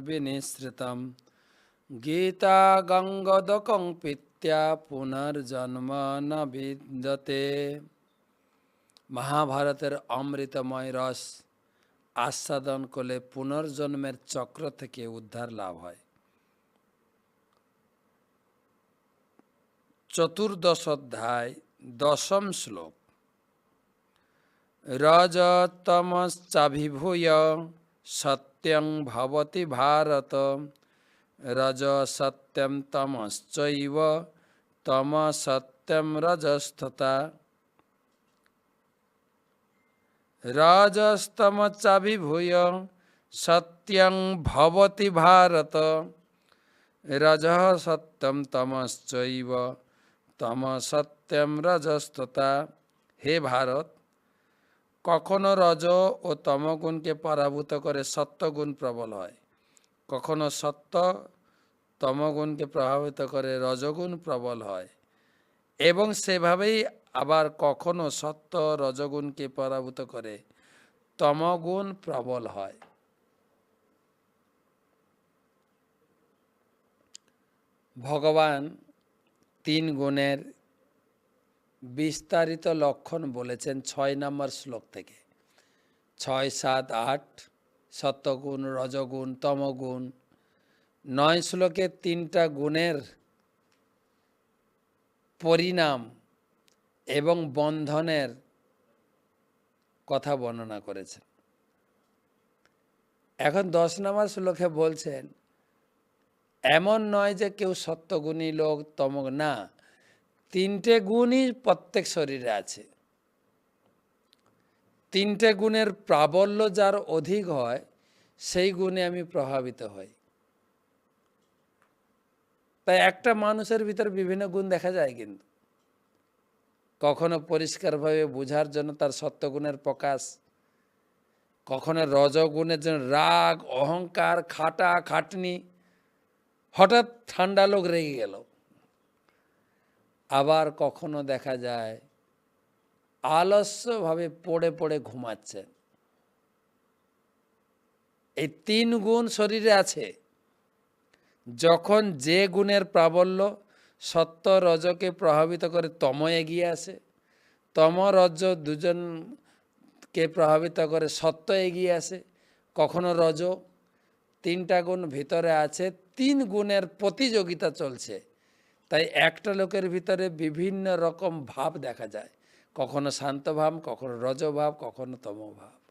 বিনিশ্রিতম গীতা গঙ্গদকং পিত্যা পুনর্জন্ম ন মহাভারতের অমৃতময় রস আস্বাদন করলে পুনর্জন্মের চক্র থেকে উদ্ধার লাভ হয়। চতুর্দশ অধ্যায় দশম শ্লোক। ভারত। রজ সত্যম তমশ্চৈব তম সত্যম রজস্ততা রজস্তমচাভিভূয় সত্যং ভবতি ভারত। রজ সত্যম তমশ্চৈব তম সত্যম রজস্ততা হে ভারত কখনো রজ ও তমগুণকে পরাভূত করে সত্যগুণ প্রবল হয়। কখনো সত্য তমগুণকে প্রভাবিত করে রজগুণ প্রবল হয়। এবং সেভাবেই আবার কখনো সত্য রজগুণকে পরাভূত করে তমগুণ প্রবল হয়। ভগবান তিন গুণের বিস্তারিত লক্ষণ বলেছেন ছয় নম্বর শ্লোক থেকে। ছয়, সাত, আট, সত্যগুণ, রজগুণ, তমগুণ। নয় শ্লোকে তিনটা গুণের পরিণাম এবং বন্ধনের কথা বর্ণনা করেছেন। এখন দশ নম্বর শ্লোকে বলছেন, এমন নয় যে কেউ সত্যগুণী লোক তমক না। তিনটে গুণই প্রত্যেক শরীরে আছে। তিনটে গুণের প্রাবল্য যার অধিক হয়, সেই গুণে আমি প্রভাবিত হই। তাই একটা মানুষের ভিতর বিভিন্ন গুণ দেখা যায় কিন্তু। কখনো পরিষ্কারভাবে বোঝার জন্য তার সত্যগুণের প্রকাশ, কখনো রজগুণের জন্য রাগ, অহংকার, খাটা, খাটনি, হঠাৎ ঠান্ডা লোক রেগে গেল। আবার কখনো দেখা যায় আলস্যভাবে পড়ে পড়ে ঘুমাচ্ছেন। এই তিন গুণ শরীরে আছে। যখন যে গুণের প্রাবল্য সত্য রজকে প্রভাবিত করে তম এগিয়ে আসে, তম রজ দুজনকে প্রভাবিত করে সত্য এগিয়ে আসে, কখনো রজ তিনটা গুণ ভিতরে আছে, তিন গুণের প্রতিযোগিতা চলছে। তাই একটা লোকের ভিতরে বিভিন্ন রকম ভাব দেখা যায়। কখনো শান্ত ভাব কখনো রজভাব, কখনো তমভাব।